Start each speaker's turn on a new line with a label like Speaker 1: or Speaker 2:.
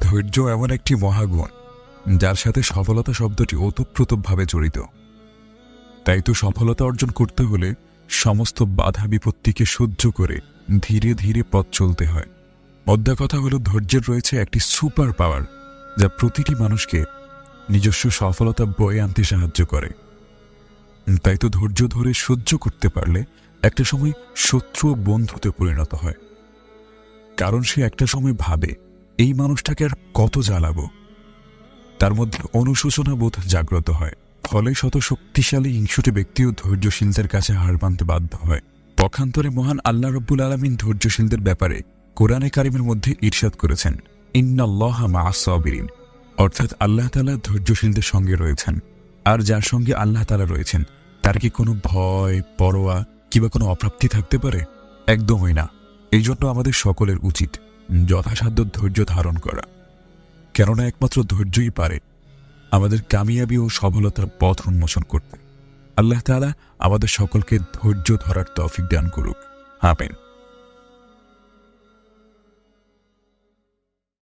Speaker 1: ধৈর্য এমন একটি মহাগুণ, যার সাথে সফলতা শব্দটি ওতপ্রোতভাবে জড়িত। তাই তো সফলতা অর্জন করতে হলে সমস্ত বাধা বিপত্তিকে সহ্য করে ধীরে ধীরে পথ চলতে হয়। মধ্যা কথা হলো, ধৈর্যের রয়েছে একটি সুপার পাওয়ার, যা প্রতিটি মানুষকে নিজস্ব সফলতা বয়ে আনতে সাহায্য করে। তাই তো ধৈর্য ধরে সহ্য করতে পারলে একটা সময় শত্রু বন্ধুতে পরিণত হয়। কারণ সে একটা সময় ভাবে এই মানুষটাকে আর কত জ্বালাবো? তার মধ্যে অনুশোচনা বোধ জাগ্রত হয়। ফলে শত শক্তিশালী হিংসুটে ব্যক্তিও ধৈর্যশীলদের কাছে হার মানতে বাধ্য হয়। পক্ষান্তরে মহান আল্লাহ রব্বুল আলমিন ধৈর্যশীলদের ব্যাপারে কোরআনে কারিমের মধ্যে ঈর্ষাদ করেছেন, ইন্নাল্লাহ মাসবিরিন অর্থাৎ আল্লাহ তালা ধৈর্যশীলদের সঙ্গে রয়েছেন। আর যার সঙ্গে আল্লাহ তালা রয়েছেন, তার কি কোনো ভয়, পরোয়া কিংবা কোনো অপ্রাপ্তি থাকতে পারে? একদমই না। এই জন্য আমাদের সকলের উচিত যথাসাধ্য ধৈর্য ধারণ করা। কেননা একমাত্র ধৈর্যই পারে আমাদের কামিয়াবি ও সফলতার পথ উন্মোচন করতে। আল্লাহ তালা আমাদের সকলকে ধৈর্য ধরার তফিক দান করুক। আমেন।